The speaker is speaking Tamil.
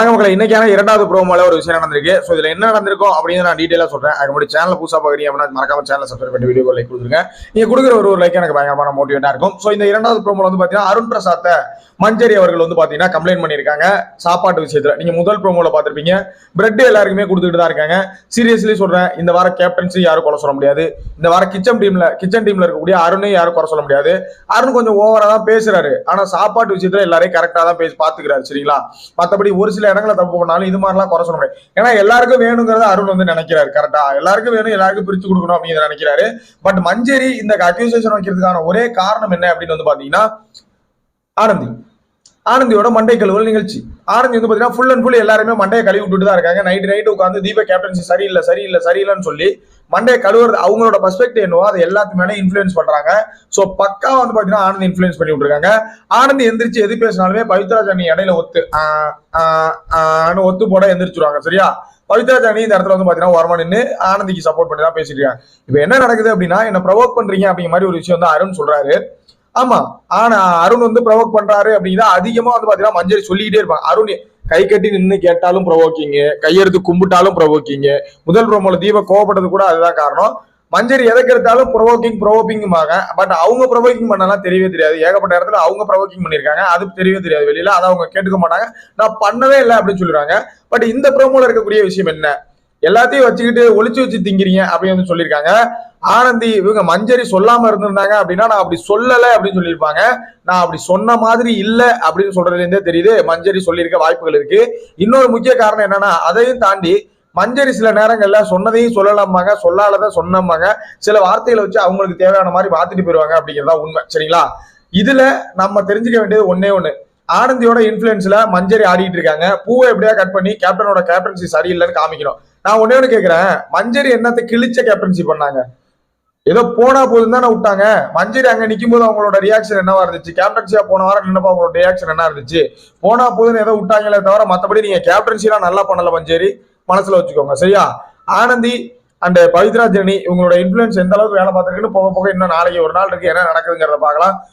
வணக்கம் மக்களை. இன்னைக்கான இரண்டாவது ப்ரோமோல ஒரு விஷயம் நடந்திருக்கு. ஸோ இதுல என்ன நடந்திருக்கும் அப்படின்னு நான் டீட்டெயிலாக சொல்றேன். அதுக்கு முன்னாடி சேனல் புதுசாக பார்க்குறீங்க அப்படின்னா மறக்காம சேனல் சப்ஸ்கிரைப் பண்ணி வீடியோ லைக் கொடுத்துருங்க. நீங்க கொடுக்குற ஒரு ஒரு லைக் எனக்கு பயங்கரமான மோட்டிவேட்டாக இருக்கும். ஸோ இந்த இரண்டாவது ப்ரோமோல வந்து பார்த்தீங்கன்னா அருண் பிரசாத்தை மஞ்சரி அவர்கள் வந்து பார்த்தீங்கன்னா கம்ப்ளைண்ட் பண்ணியிருக்காங்க. சாப்பாட்டு விஷயத்துல. நீங்க முதல் ப்ரோமோல பார்த்துருப்பீங்க. பிரெட் எல்லாருக்குமே கொடுத்துட்டு தான் இருக்காங்க. சீரியஸ்லி சொல்றேன் இந்த வாரம் கேப்டன்சி யாரும் குறை சொல்ல முடியாது. இந்த வாரம் கிச்சன் டீம்ல கிச்சன் டீம்ல இருக்கக்கூடிய அருணையும் யாரும் குறை சொல்ல முடியாது. அருண் கொஞ்சம் ஓவரா தான் பேசுறாரு. ஆனா சாப்பாட்டு விஷயத்துல எல்லாரையும் கரெக்டாக தான் பேசி பாத்துக்கிறாரு சரிங்களா? மற்றபடி ஒரு சில இடங்களை தப்பு பண்ணாலும் இது மாதிரிலாம் குறை சொல்ல முடியாது. ஏன்னா எல்லாருக்கும் வேணுங்கிறத அருண் வந்து நினைக்கிறாரு கரெக்டா எல்லாருக்கும் வேணும் எல்லாருக்கும் பிரிச்சு கொடுக்கணும் அப்படின்னு நினைக்கிறாரு. பட் மஞ்சரி இந்த அக்யூசேஷன் வைக்கிறதுக்கான ஒரே காரணம் என்ன அப்படின்னு வந்து பாத்தீங்கன்னா ஆனந்தி. ஆனந்தியோட மண்டை கழுவல் நிகழ்ச்சி. ஆனந்தி வந்து பாத்தீங்கன்னா ஃபுல் அண்ட் ஃபுல் எல்லாருமே மண்டையை கழுவி விட்டுட்டு தான் இருக்காங்க. நைட் நைட் உட்காந்து தீப கேப்டன்சி சரியில்லை சரியில்லை சரியில்லைன்னு சொல்லி மண்டையை கழுவுறது அவங்களோட பர்ஸ்பெக்டிவ் என்னவோ அது எல்லாத்து மேலே இன்ஃப்ளூயன்ஸ் பண்றாங்க. ஸோ பக்கா வந்து பாத்தீங்கன்னா ஆனந்த் இன்ஃப்ளூயன்ஸ் பண்ணி விட்டுருக்காங்க. ஆனந்த் எந்திரிச்சு எது பேசினாலுமே பவித்ரா ஜானி இடையில ஒத்து ஆ, ஒத்து போட எந்திரிச்சிருவாங்க சரியா? பவித்ரா ஜானி இந்த இடத்துல வந்து பாத்தீங்கன்னா ஓரமா நின்று ஆனந்திக்கு சப்போர்ட் பண்ணி தான் பேசிட்டு இருக்காங்க. இப்போ என்ன நடக்குது அப்படின்னா என்ன ப்ரொவோக் பண்றீங்க அப்படிங்கிற மாதிரி ஒரு விஷயம் வந்து அருண் சொல்றாரு. ஆமா. ஆனா அருண் வந்து ப்ரொவோக் பண்றாரு அப்படின்னா அதிகமா வந்து பாத்தீங்கன்னா மஞ்சரி சொல்லிக்கிட்டே இருப்பாங்க. அருண் கை கட்டி நின்று கேட்டாலும் ப்ரொவோக்கிங்க கையெடுத்து கும்பிட்டாலும் ப்ரொவோக்கிங்க முதல் ப்ரோமோல தீப கோவப்பட்டது கூட அதுதான் காரணம். மஞ்சரி எதுக்கு எடுத்தாலும் ப்ரொவோக்கிங் ப்ரொவோக்கிங்பாங்க பட் அவங்க ப்ரொவோக்கிங் பண்ணலாம் தெரியவே தெரியாது. ஏகப்பட்ட இடத்துல அவங்க ப்ரொவோக்கிங் பண்ணியிருக்காங்க. அது தெரியவே தெரியாது வெளியில. அதை அவங்க கேட்டுக்க மாட்டாங்க. நான் பண்ணவே இல்லை அப்படின்னு சொல்லிடுறாங்க. பட் இந்த ப்ரோமோல இருக்கக்கூடிய விஷயம் என்ன? எல்லாத்தையும் வச்சுக்கிட்டு ஒழிச்சு வச்சு திங்கிறீங்க அப்படின்னு வந்து சொல்லியிருக்காங்க. ஆனந்தி இவங்க மஞ்சரி சொல்லாம இருந்திருந்தாங்க அப்படின்னா நான் அப்படி சொல்லல அப்படின்னு சொல்லியிருப்பாங்க. நான் அப்படி சொன்ன மாதிரி இல்லை அப்படின்னு சொல்றதுல இருந்தே தெரியுது. மஞ்சரி சொல்லியிருக்க வாய்ப்புகள் இருக்கு. இன்னொரு முக்கிய காரணம் என்னன்னா அதையும் தாண்டி மஞ்சரி சில நேரங்கள்ல சொன்னதையும் சொல்லலாமாங்க சொல்லாததை சொன்னமாங்க சில வார்த்தைகளை வச்சு அவங்களுக்கு தேவையான மாதிரி மாத்திட்டு போயிருவாங்க அப்படிங்கிறதா உண்மை. சரிங்களா? இதுல நம்ம தெரிஞ்சுக்க வேண்டியது ஒன்னே ஒண்ணு. ஆனந்தியோட இன்ஃபுளுன்ஸ்ல மஞ்சரி ஆடிட்டு இருக்காங்க. பூவை எப்படியா கட் பண்ணி கேப்டனோட கேப்டன்சி சரியில்லைன்னு காமிக்கணும். நான் ஒன்னே ஒன்று கேக்குறேன். மஞ்சரி என்னத்தை கிழிச்ச கேப்டன்சி பண்ணாங்க? ஏதோ போனா போதும் தானே விட்டாங்க. மஞ்சரி அங்க நிக்கும் போது அவங்களோட ரியாக்ஷன் என்னவா இருந்துச்சு? கேப்டன்சியா போன வாரம் நின்னப்ப அவங்களோட ரியாக்ஷன் என்ன இருந்துச்சு? போனா போதுன்னு ஏதோ விட்டாங்களே தவிர மத்தபடி நீங்க கேப்டன்சிலாம் நல்லா பண்ணல மஞ்சேரி. மனசுல வச்சுக்கோங்க. சரியா? ஆனந்தி அண்ட் பவித்ரா ஜெனி இவங்களோட இன்ஃபுளுன்ஸ் எந்த அளவுக்கு வேலை பார்த்துருக்குன்னு போக போக இன்னும் நாளைக்கு ஒரு நாள் இருக்கு. என்ன நடக்குதுங்கிறத பார்க்கலாம்.